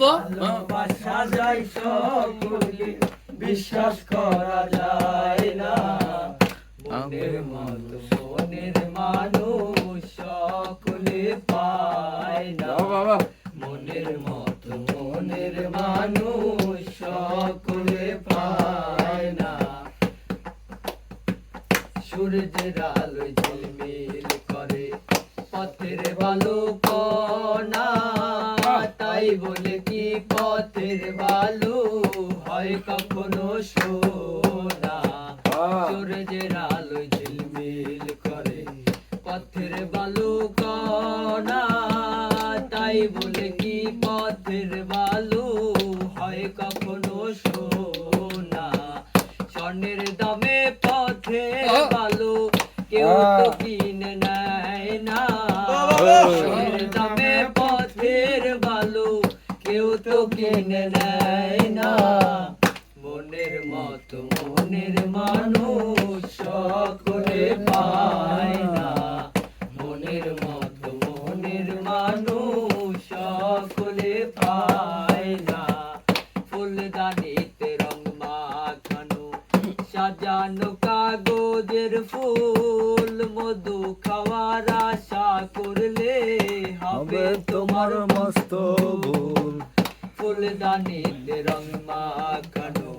তো ভালোবাসা যায় সকলে বিশ্বাস করা যায় না। মনের মতো মনের মানুষ সকলে পায় না। মনের মতো মনের মানুষ সকলে পায় না। সূর্যের আলো ঝিলমিল করে পথের বালু কণা তাই বলে কি পথের বালু? হয় কখনো সোনা। সূর্যের আলো ঝিলমিল করে পথের বালু কণা তাই বলে কি পথের বালু? হয় কখনো সোনা। স্বর্ণের দামে পথের বালু কেউ তো কিনে নেয় না। কিনে নেয় না। মনের মতো মনের মানুষ সকলে পায় না। মনের মতো মনের মানুষ সকলে পায় না। ফুলদানিতে রং মাখানো, সাজানো কাগজের ফুল, মধু খাওয়ার আশা করলে হবে তোমার মস্ত ভুল। ফুলদানিতে রং মাখানো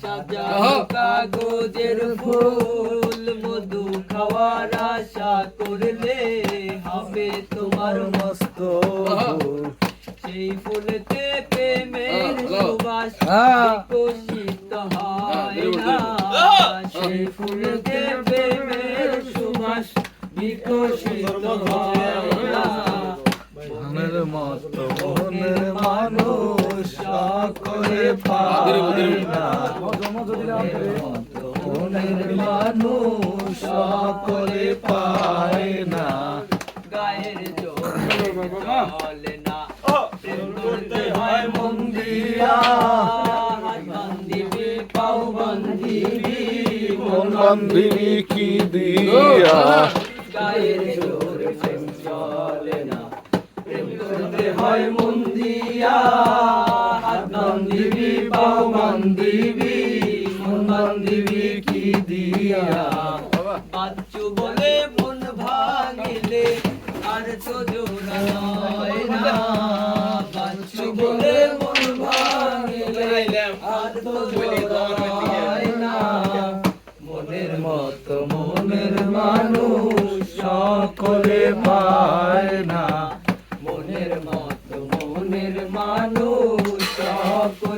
সাজানো কাগজের ফুল মধু খাওয়ার আশা করলে হবে তোমার মস্ত সেই ফুলেতে প্রেমের সুবাস হ্যাঁ। হয় না। সেই ফুলেতে প্রেমের সুবাস বিকশিত হয় না। মনের মতো মনের মানুষ। সকলে পায় না মনের মানুষ সকলে পায় না গায়ের চলে না। করতে হয় মন দিয়া। পাও বান্ধিবি মন কি দিয়া গায়ের চলে না করতে হয় মন বান্ধিবি মন বান্ধিবি কি দিয়া? বাচ্চু বলে মন ভাঙিলে আর তো জোড়া না। বাচ্চু বলে মন ভাঙিলে আর তো জোড়া না। মনের মতো মনের মানুষ সকলে পায় না। মনের মতো মনের মানুষ সকলে